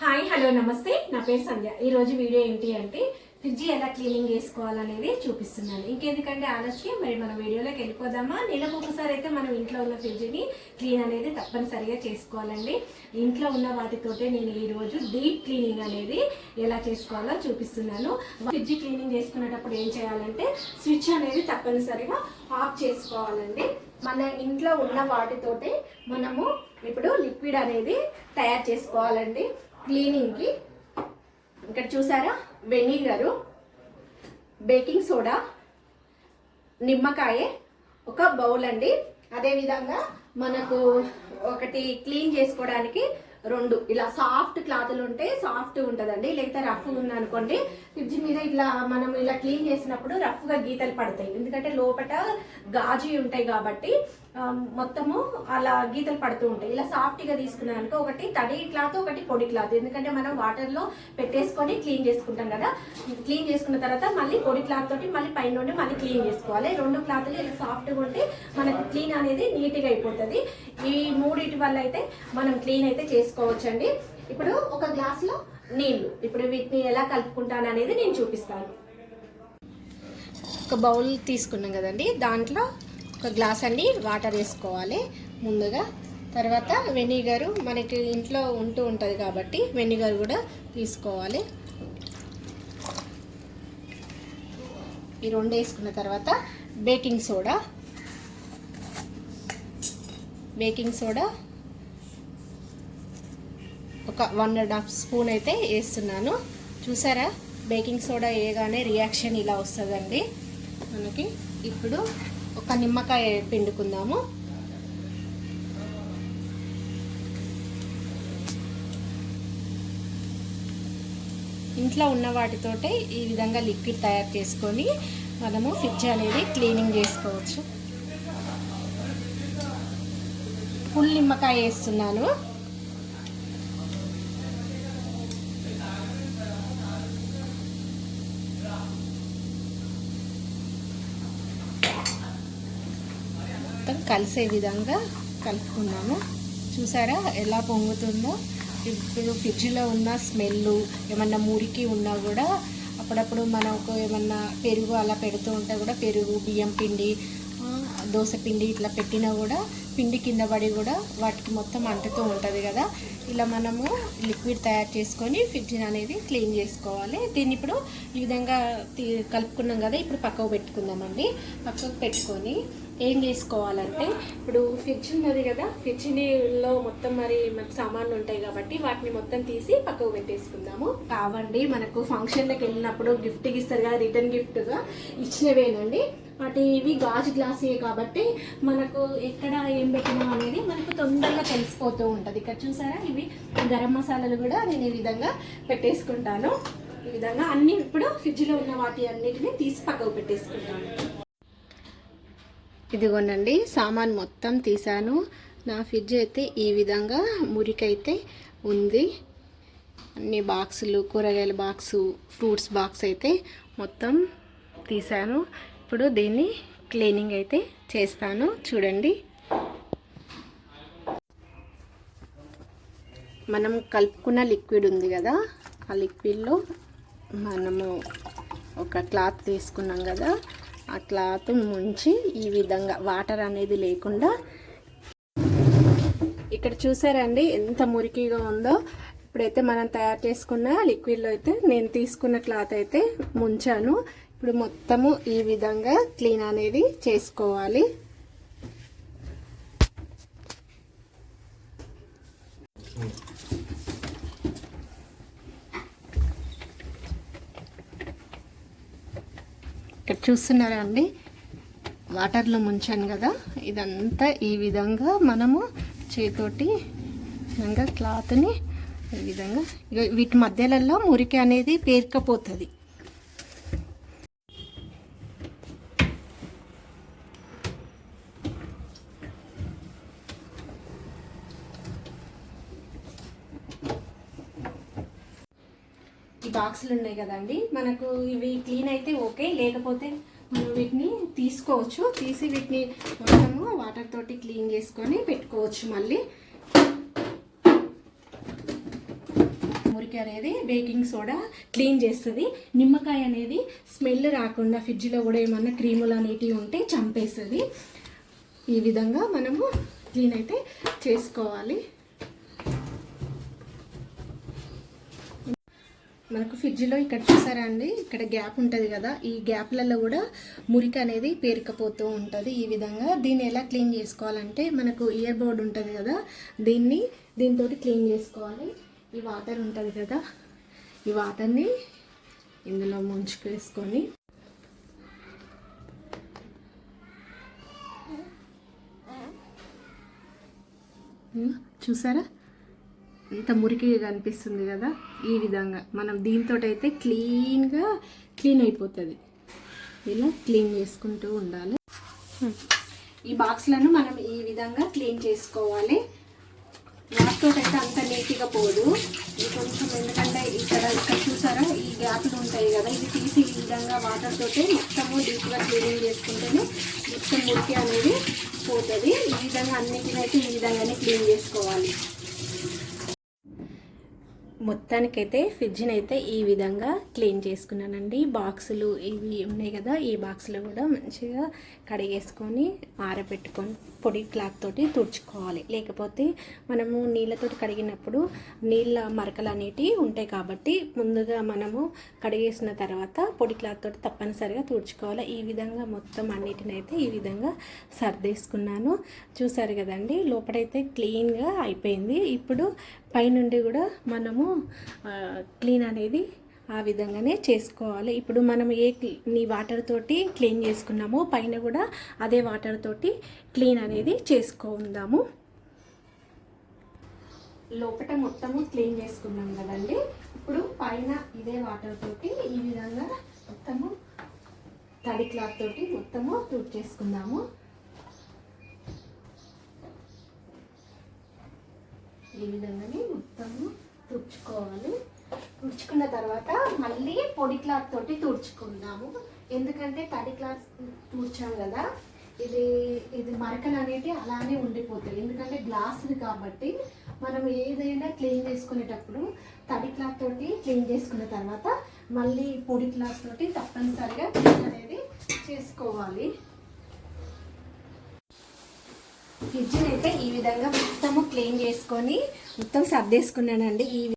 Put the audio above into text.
Hi hello నమస్తే. నా పేరు సంధ్య. ఈరోజు వీడియో ఏంటి అంటే ఫ్రిడ్జ్ ఎలా క్లీనింగ్ చేసుకోవాలనేది చూపిస్తున్నాను. ఇంకెందుకంటే ఆలస్యం మరి మన వీడియోలోకి వెళ్ళిపోదామా? నెలకు ఒకసారి అయితే మనం ఇంట్లో ఉన్న ఫ్రిడ్జ్ని క్లీన్ అనేది తప్పనిసరిగా చేసుకోవాలండి. ఇంట్లో ఉన్న వాటితోటే నేను ఈరోజు డీప్ క్లీనింగ్ అనేది ఎలా చేసుకోవాలో చూపిస్తున్నాను. ఫ్రిడ్జ్ క్లీనింగ్ చేసుకునేటప్పుడు ఏం చేయాలంటే స్విచ్ అనేది తప్పనిసరిగా ఆఫ్ చేసుకోవాలండి. మన ఇంట్లో ఉన్న వాటితోటే మనము ఇప్పుడు లిక్విడ్ అనేది తయారు చేసుకోవాలండి. క్లీనింగ్కి. ఇక్కడ చూసారా? వెనిగరు బేకింగ్ సోడా నిమ్మకాయ ఒక బౌల్ అండి. అదేవిధంగా మనకు ఒకటి క్లీన్ చేసుకోవడానికి రెండు ఇలా సాఫ్ట్ క్లాతులు ఉంటే సాఫ్ట్ ఉంటుందండి లేకపోతే రఫ్ ఉంది అనుకోండి ఫ్రిడ్జ్ మీద ఇట్లా మనం ఇలా క్లీన్ చేసినప్పుడు రఫ్గా గీతలు పడతాయి. ఎందుకంటే లోపల గాజు ఉంటాయి కాబట్టి మొత్తము అలా గీతలు పడుతూ ఉంటాయి. ఇలా సాఫ్ట్గా తీసుకున్నాం అనుకో ఒకటి తడి క్లాత్ ఒకటి పొడి క్లాత్. ఎందుకంటే మనం వాటర్లో పెట్టేసుకొని క్లీన్ చేసుకుంటాం కదా. క్లీన్ చేసుకున్న తర్వాత మళ్ళీ పొడి క్లాత్ తోటి మళ్ళీ పైన నుండి మళ్ళీ క్లీన్ చేసుకోవాలి. రెండు క్లాత్లు ఇలా సాఫ్ట్గా ఉంటే మనకు క్లీన్ అనేది నీట్గా అయిపోతుంది. ఈ మూడింటి వల్ల అయితే మనం క్లీన్ అయితే చేసుకోవచ్చండి. ఇప్పుడు ఒక గ్లాస్లో నీళ్ళు. ఇప్పుడు వీటిని ఎలా కలుపుకుంటాను అనేది నేను చూపిస్తాను. ఒక బౌల్ తీసుకున్నాం కదండి. దాంట్లో ఒక గ్లాస్ అండి వాటర్ వేసుకోవాలి ముందుగా. తర్వాత వెనిగరు మనకి ఇంట్లో ఉంటూ ఉంటుంది కాబట్టి వెనిగర్ కూడా తీసుకోవాలి. ఈ రెండు వేసుకున్న తర్వాత బేకింగ్ సోడా. బేకింగ్ సోడా ఒక వన్ అండ్ హాఫ్ స్పూన్ అయితే వేస్తున్నాను. చూసారా? బేకింగ్ సోడా వేయగానే రియాక్షన్ ఇలా వస్తుందండి. మనకి ఇప్పుడు ఒక నిమ్మకాయ పిండుకుందాము. ఇంట్లో ఉన్న వాటితోటే ఈ విధంగా లిక్విడ్ తయారు చేసుకొని మనము ఫ్రిడ్జ్ అనేది క్లీనింగ్ చేసుకోవచ్చు. ఫుల్ నిమ్మకాయ వేస్తున్నాను మొత్తం కలిసే విధంగా కలుపుకున్నాము. చూసారా ఎలా పొంగుతుందో? ఇప్పుడు ఫ్రిడ్జ్లో ఉన్న స్మెల్ ఏమన్నా మురికి ఉన్నా కూడా అప్పుడప్పుడు మనకు ఏమన్నా పెరుగు అలా పెడుతూ ఉంటే కూడా పెరుగు బియ్యం పిండి దోశ పిండి ఇట్లా పెట్టినా కూడా పిండి కింద పడి కూడా వాటికి మొత్తం అంటుతూ ఉంటుంది కదా. ఇలా మనము లిక్విడ్ తయారు చేసుకొని ఫ్రిడ్జ్ అనేది క్లీన్ చేసుకోవాలి. దీన్ని ఇప్పుడు ఈ విధంగా కలుపుకున్నాం కదా ఇప్పుడు పక్కకు పెట్టుకుందామండి. పక్కకు పెట్టుకొని ఏం చేసుకోవాలంటే ఇప్పుడు ఫ్రిడ్జ్ ఉన్నది కదా ఫ్రిడ్జ్లో మొత్తం మరి మనకు సామాన్లు ఉంటాయి కాబట్టి వాటిని మొత్తం తీసి పక్కకు పెట్టేసుకుందాము. కావండి మనకు ఫంక్షన్లకు వెళ్ళినప్పుడు గిఫ్ట్ ఇస్తారు కదా రిటర్న్ గిఫ్ట్గా ఇచ్చినవేనండి. వాటి ఇవి గాజు గ్లాసే కాబట్టి మనకు ఎక్కడ ఏం పెట్టినా అనేది మనకు తొందరగా తెలిసిపోతూ ఉంటుంది. ఇక్కడ చూసారా ఇవి గరం మసాలాలు కూడా నేను ఈ విధంగా పెట్టేసుకుంటాను. ఈ విధంగా అన్ని ఇప్పుడు ఫ్రిడ్జ్లో ఉన్న వాటి అన్నిటిని తీసి పక్కకు పెట్టేసుకుంటాను. ఇదిగోనండి సామాన్ మొత్తం తీసాను నా ఫ్రిడ్జ్ అయితే ఈ విధంగా మురికైతే ఉంది. అన్ని బాక్సులు కూరగాయల బాక్సు ఫ్రూట్స్ బాక్స్ అయితే మొత్తం తీసాను ఇప్పుడు దీన్ని క్లీనింగ్ అయితే చేస్తాను. చూడండి. మనం కలుపుకున్న లిక్విడ్ ఉంది కదా ఆ లిక్విడ్లో మనము ఒక క్లాత్ తీసుకున్నాం కదా ఆ క్లాత్ ముంచి ఈ విధంగా వాటర్ అనేది లేకుండా ఇక్కడ చూసారండి ఎంత మురికిగా ఉందో. ఇప్పుడైతే మనం తయారు చేసుకున్న లిక్విడ్లో అయితే నేను తీసుకున్న క్లాత్ అయితే ముంచాను. ఇప్పుడు మొత్తము ఈ విధంగా క్లీన్ అనేది చేసుకోవాలి. చూస్తున్నారా అండి వాటర్లో ముంచాను కదా. ఇదంతా ఈ విధంగా మనము చేతోటి విధంగా క్లాత్ని ఈ విధంగా వీటి మధ్యలలో మురికి అనేది పేరుకపోతుంది. ఈ బాక్సులు ఉన్నాయి కదండి మనకు ఇవి క్లీన్ అయితే ఓకే లేకపోతే మనం వీటిని తీసుకోవచ్చు. తీసి వీటిని మొత్తము వాటర్ తోటి క్లీన్ చేసుకొని పెట్టుకోవచ్చు మళ్ళీ. మురికి అనేది బేకింగ్ సోడా క్లీన్ చేస్తుంది. నిమ్మకాయ అనేది స్మెల్ రాకుండా ఫ్రిడ్జ్లో కూడా ఏమన్నా క్రీములు అనేటివి ఉంటే చంపేస్తుంది. ఈ విధంగా మనము క్లీన్ అయితే చేసుకోవాలి. మనకు ఫ్రిడ్జ్లో ఇక్కడ చూసారా అండి? ఇక్కడ గ్యాప్ ఉంటుంది కదా ఈ గ్యాప్లలో కూడా మురికి అనేది పేరుకపోతూ ఉంటుంది ఈ విధంగా. దీన్ని ఎలా క్లీన్ చేసుకోవాలంటే మనకు ఇయర్ బోర్డ్ ఉంటుంది కదా దీన్ని దీంతో క్లీన్ చేసుకోవాలి. ఈ వాటర్ ఉంటుంది కదా ఈ వాటర్ని ఇందులో ముంచుకేసుకొని చూసారా? ఎంత మురికిగా కనిపిస్తుంది కదా ఈ విధంగా. మనం దీంతో అయితే క్లీన్గా క్లీన్ అయిపోతుంది. ఇలా క్లీన్ చేసుకుంటూ ఉండాలి. ఈ బాక్స్లను మనం ఈ విధంగా క్లీన్ చేసుకోవాలి. వాటితో అయితే అంత నీట్గా పోదు. ఇది కొంచెం ఎందుకంటే ఇక్కడ ఇక్కడ చూసారా? ఈ గ్యాప్లు ఉంటాయి కదా. ఇది తీసి ఈ విధంగా వాటర్ తోటి మొత్తము డీప్గా క్లీనింగ్ చేసుకుంటేనే మొత్తం మురికి అనేది పోతుంది. ఈ విధంగా అన్నిటినైతే ఈ విధంగానే క్లీన్ చేసుకోవాలి. మొత్తానికైతే ఫ్రిడ్జ్ని అయితే ఈ విధంగా క్లీన్ చేసుకున్నానండి. బాక్సులు ఇవి ఉన్నాయి కదా ఈ బాక్సులు కూడా మంచిగా కడిగేసుకొని ఆరబెట్టుకొని పొడి క్లాత్ తోటి తుడుచుకోవాలి. లేకపోతే మనము నీళ్ళతోటి కడిగినప్పుడు నీళ్ళ మరకలు అనేటివి ఉంటాయి కాబట్టి ముందుగా మనము కడిగేసిన తర్వాత పొడి క్లాత్ తోటి తప్పనిసరిగా తుడుచుకోవాలి. ఈ విధంగా మొత్తం అన్నిటిని అయితే ఈ విధంగా సర్దేసుకున్నాను. చూసారు కదండి లోపలైతే క్లీన్గా అయిపోయింది. ఇప్పుడు పైనుండి కూడా మనము క్లీన్ అనేది ఆ విధంగానే చేసుకోవాలి. ఇప్పుడు మనం ఏ నీ వాటర్ తోటి క్లీన్ చేసుకున్నామో పైన కూడా అదే వాటర్ తోటి క్లీన్ అనేది చేసుకుందాము. లోపల మొత్తము క్లీన్ చేసుకున్నాం కదండి. ఇప్పుడు పైన ఇదే వాటర్ తోటి ఈ విధంగా మొత్తము తడి క్లాత్ తోటి మొత్తము తూట్ చేసుకుందాము. ఈ విధంగానే మొత్తము తుడుచుకోవాలి. తుడుచుకున్న తర్వాత మళ్ళీ పొడి క్లాత్ తోటి తుడుచుకుందాము. ఎందుకంటే తడి క్లాత్ తుడిచాం కదా ఇది ఇది మరకలు అనేవి అలానే ఉండిపోతాయి. ఎందుకంటే గ్లాస్ది కాబట్టి మనం ఏదైనా క్లీన్ చేసుకునేటప్పుడు తడి క్లాత్ తోటి క్లీన్ చేసుకున్న తర్వాత మళ్ళీ పొడి క్లాత్ తోటి తప్పనిసరిగా క్లీన్ అనేది చేసుకోవాలి. ఫ్రిడ్జ్ని అయితే ఈ విధంగా మొత్తము క్లీన్ చేసుకొని మొత్తం సర్దేసుకున్నానండి. ఈ